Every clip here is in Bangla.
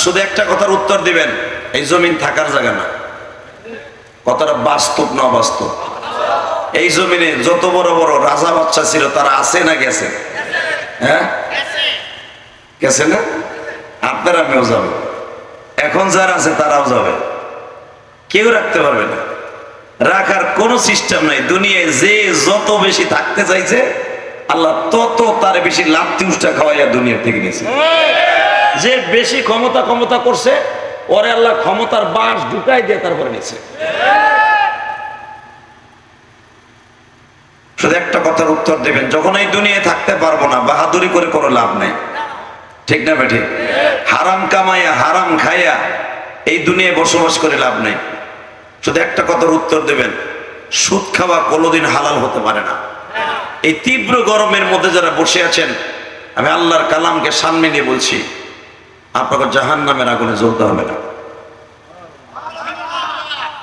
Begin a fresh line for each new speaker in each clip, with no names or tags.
শুধু একটা কথার উত্তর দিবেন, এই জমিন থাকার জায়গা না। কথাটা বাস্তব না বাস্তব এই জমিনে যত বড় বড় রাজা বাচ্চা ছিল, তারা আছে না গেছে? হ্যাঁ? গেছে না? আপনার আমিও যাবে। এখন যারা আছে, তারাও যাবে। কেউ রাখতে পারবে না। রাখার কোনো সিস্টেম নাই। দুনিয়ায় যে যত বেশি থাকতে চাইছে, আল্লাহ তত তার বেশি লাভতি উষ্টা খাওয়াইয়া দুনিয়ার থেকে নিয়েছে। যে বেশি ক্ষমতা ক্ষমতা করছে, ওরে আল্লাহ ক্ষমতার বাস ঢুকাই দিয়ে তারপরে নিয়েছে শুধু একটা কথার উত্তর দেবেন, যখন এই দুনিয়ায় থাকতে পারব না, বাহাদুরি করে কোনো লাভ নেই। ঠিক না বেঠে? হারাম কামাইয়া, হারাম খাইয়া এই দুনিয়ায় বসবাস করে লাভ নেই। শুধু একটা কথার উত্তর দেবেন, সুদ খাওয়া কোনোদিন হালাল হতে পারে না। এই তীব্র গরমের মধ্যে যারা বসে আছেন, আমি আল্লাহর কালামকে সামনে নিয়ে বলছি আপনাকে জাহান নামের আগুনে জ্বলতে হবে না।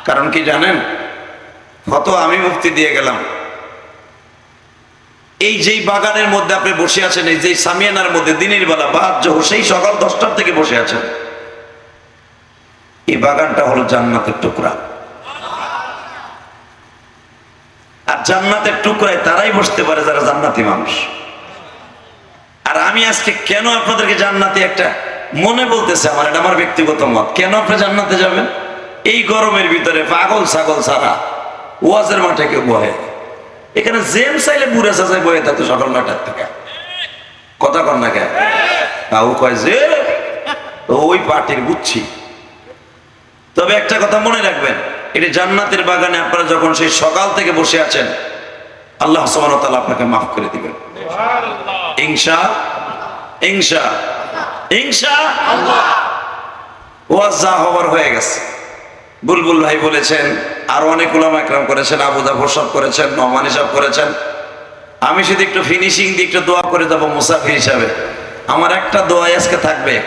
কারণ কি জানেন? কত আমি মুক্তি দিয়ে গেলাম। এই যেই বাগানের মধ্যে আপনি বসে আছেন, এই যে সামিয়ানার মধ্যে দিনের বেলা বা সেই সকাল দশটার থেকে বসে আছেন। এই বাগানটা হলো জান্নাতের টুকরা। আর জান্নাতের টুকরায় তারাই বসতে পারে যারা জান্নাতি মানুষ। আর আমি আজকে কেন আপনাদেরকে জান্নাতি একটা মনে বলতেছে আমার, এটা আমার ব্যক্তিগত মত। কেন আপনি জান্নাতে যাবেন? এই গরমের ভিতরে পাগল ছাগল ছাড়া। ওয়াজের মাঠে কেউ বহে এখানে জেম চাইলে বুড়ে চাচাই বয়ে থাকতো সকাল নয়টার থেকে। কথা কর না কেন? তাও কয় যে ওই পার্টির বুঝছি। তবে একটা কথা মনে রাখবেন, এটি জান্নাতের বাগানে আপনারা যখন সেই সকাল থেকে বসে আছেন, আল্লাহ সুবহানাহু আপনাকে মাফ করে দিবেন। ইনশা ইনশা। ইনশা ওয়াজ যা হবার হয়ে গেছে। বুলবুল ভাই বলেছেন আর অনেক উলামা একরাম করেছেন আবু জাফর সাহেব করেছেন নমান সাহেব করেছেন। আমি শুধু একটু ফিনিশিং দিয়ে একটু দোয়া করে দেবো মুসাফির হিসাবে। আমার একটা দোয়াই আজকে থাকবে।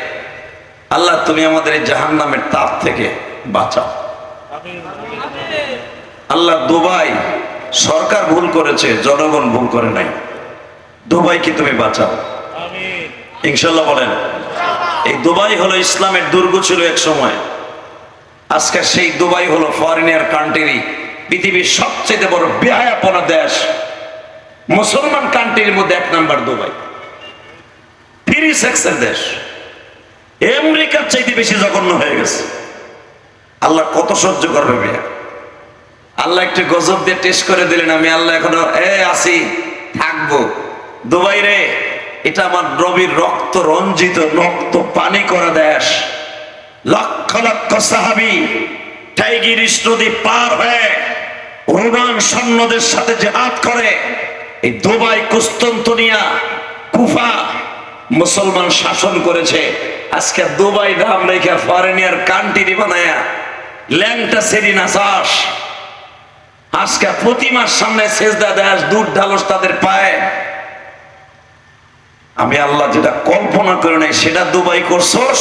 আল্লাহ তুমি আমাদের এই জাহান নামের তাপ থেকে বাঁচাও। আল্লাহ দুবাই সরকার ভুল করেছে জনগণ ভুল করে নাই। দুবাইকে তুমি বাঁচাও। ইনশাল্লাহ বলেন। এই দুবাই হলো ইসলামের দুর্গ ছিল এক সময়। আজকে সেই দুবাই হলো ফরেনিয়ার কান্ট্রি পৃথিবীর সবচেয়ে বড় বেহায়াপনা দেশ। মুসলমান কান্ট্রির মধ্যে এক নাম্বার দুবাই। ফ্রি সেক্সের দেশ। আমেরিকার চাইতে বেশি জঘন্য হয়ে গেছে। আল্লাহ কত সহ্য করবে মেয়া আল্লাহ একটু গজব দিয়ে টেস্ট করে দিলেন আমি। আল্লাহ এখনও, এ, আসি, থাকব। দুবাই রে। এটা আমার রবির রক্ত রঞ্জিত, রক্ত পানি করা দেশ। লক্ষ লক্ষ সাহাবি টাইগিরিস নদী পার হয়ে রোমান সৈন্যদের সাথে যে জেহাদ করে। এই দুবাই, কুস্তন্তনিয়া, কুফা মুসলমান শাসন করেছে। আজকে দুবাই নাম রেখে ফরেনিয়ার কান্ট্রি বানায়া ল্যাংটা সেরি আজকে প্রতিমার সামনে সেজদা দেশ দূর ঢালস তাদের পায়ে। আমি আল্লাহ যেটা কল্পনা করে নাই, সেটা দুবাই করছস?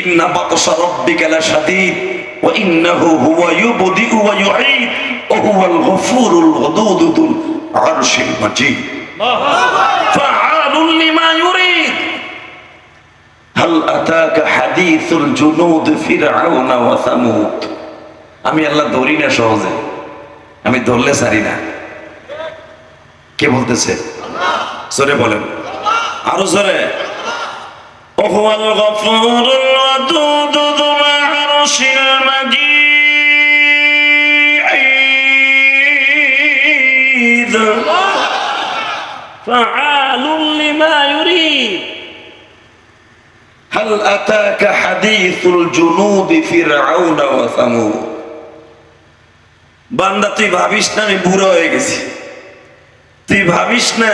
ইন্না বাতসা রব্বিকা লাশাদীদ ওয়া ইন্নাহু হুয়া ইউবদিউ ওয়া ইউঈদ, ওয়া হুয়াল গফুরুল ওয়াদুদুল আরশিল মাজিদ। ফাআলুল লিমা ইউরিদ। হাল আতাকা হাদিসুল জুনুদ ফিরআউন ওয়া সামুদ। আমি আল্লাহ ধরি না সহজে। আমি ধরলে সারি না। কে বলতেছে? সরে বলেন। আরো জোরে وهو الغفور الودود ذو العرش المجيد فعال لما يريد هل أتاك حديث الجنود فرعون وثمود বান্দা তুই ভাবিস না আমি বুড়ো হয়ে গেছি তুই ভাবিস না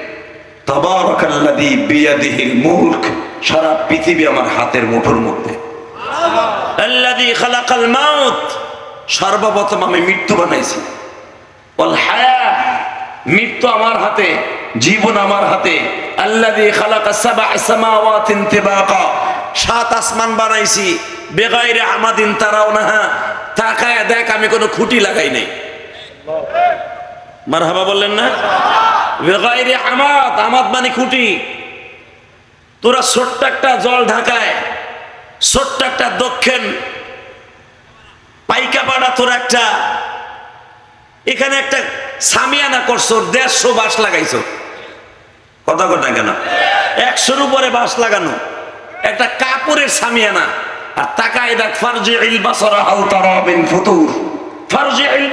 তাবারাকাল্লাযী বিয়াদিহিল সারা পৃথিবী আমার হাতের মুঠোর মধ্যে। সর্বপ্রথম আমি মৃত্যু বানাইছি। মৃত্যু আমার হাতে, জীবন আমার হাতে। আল্লাযী সাত আসমান বানাইছি তাকায় দেখ, আমি কোনো খুঁটি লাগাই নাই। মারহাবা বললেন না? আমাদ আমাদ মানে খুঁটি। তোরা ছোট্ট একটা জল ঢাকায়, ছোট্ট একটা দক্ষিণ পাইকাপাড়া তোর একটা, এখানে একটা সামিয়ানা করছ, দেড়শো বাস লাগাইছো। কথা কথা কেন একশোর উপরে বাস লাগানো। একটা কাপড়ের সামিয়ানা। আর তাকায় দেখ ফারজি ইল বাসরা হাল তারা বিন ফুতুর। ফারজি ইল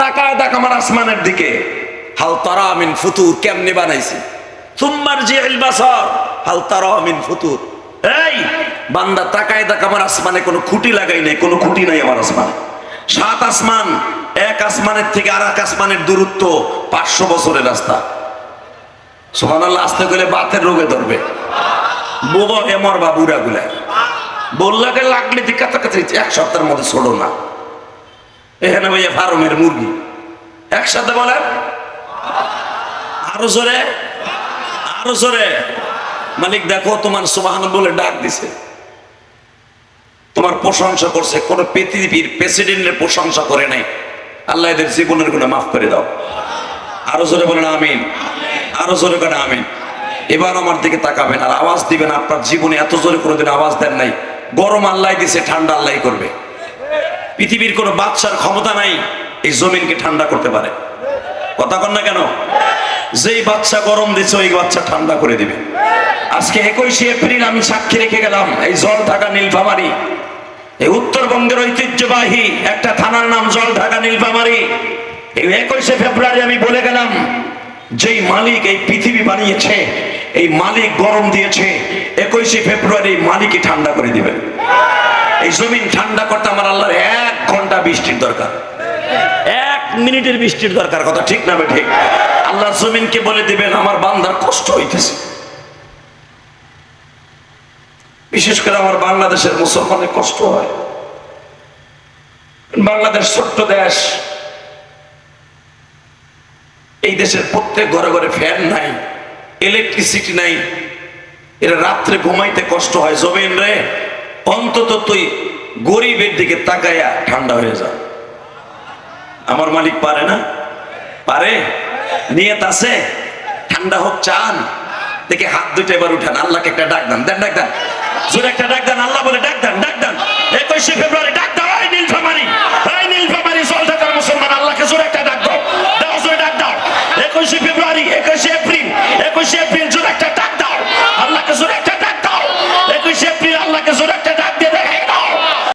তাকায় দেখ আমার আসমানের দিকে। হাল তারা মিন ফুতুর, কেমনে বানাইছি? তুম্মার যে বাসর, হাল তারা মিন ফুতুর। এই, বান্দা তাকায় দেখ আমার আসমানে কোনো খুঁটি লাগাই নাই, কোনো খুঁটি নাই আমার আসমানে। সাত আসমান, এক আসমানের থেকে আর এক আসমানের দূরত্ব পাঁচশো বছরের রাস্তা। সোহান আল্লাহ আসতে গেলে বাতের রোগে ধরবে। বোবা হেমর বা বুড়া গুলা বললাকে লাগলে যে কাছাকাছি, এক সপ্তাহের মধ্যে ছোড়ো না। এখানে ভাইয়া ফার্মের মুরগি। একসাথে বলেন? আরও জোরে? আরও জোরে? মালিক, দেখো, তোমার সুবাহান বলে ডাক দিছে। তোমার প্রশংসা করছে, কোন পৃথিবীর প্রেসিডেন্টের প্রশংসা করে নাই। আল্লাহ এদের জীবনেরগুলো মাফ করে দাও। আরও জোরে বলেন, আমিন। আরও জোরে করে আমিন। এবার আমার দিকে তাকাবেন আর আওয়াজ দিবেন, আপনার জীবনে এত জোরে কোনোদিন আওয়াজ দেন নাই। গরম আল্লাহ দিছে, ঠান্ডা আল্লাহ করবে। পৃথিবীর কোনো বাদশার ক্ষমতা নাই, এই জমিনকে ঠান্ডা করতে পারে। কথা কন না কেন? যেই বাচ্চা গরম দিছে, ওই বাচ্চা ঠান্ডা করে দিবে। আজকে একুশে এপ্রিল আমি সাক্ষী রেখে গেলাম, এই জল ঢাকা নীলফামারি। এই উত্তরবঙ্গের ঐতিহ্যবাহী একটা থানার নাম জল ঢাকা নীলফামারি। এই একুশে ফেব্রুয়ারি আমি বলে গেলাম, যেই মালিক এই পৃথিবী বানিয়েছে, এই মালিক গরম দিয়েছে, একুশে ফেব্রুয়ারি মালিকই ঠান্ডা করে দিবে এই জমিন ঠান্ডা করতে আমার আল্লাহর ঘণ্টা বৃষ্টির দরকার। এক মিনিটের বৃষ্টির দরকার, কথা ঠিক না ঠিক আল্লাহ জমিনকে বলে দিবেন, আমার বান্দার কষ্ট হইতেছে। বিশেষ করে আমার বাংলাদেশের মুসলমানের কষ্ট হয়। বাংলাদেশ ছোট্ট দেশ। এই দেশের প্রত্যেক ঘরে ঘরে ফ্যান নাই ইলেকট্রিসিটি নাই। এরা রাত্রে ঘুমাইতে কষ্ট হয়। জমিন রে, অন্তত তুই গরিবের দিকে তাকাইয়া ঠান্ডা হয়ে যা আমার মালিক পারে না? পারে? নিয়ত আছে? ঠান্ডা হোক, চান। দেখে হাত দুইটা এবার উঠান। আল্লাহকে একটা ডাক দেন। দেন, ডাক দেন। জোরে একটা ডাক দেন। আল্লাহ বলে, ডাক দেন ডাক দেন একুশে ফেব্রুয়ারি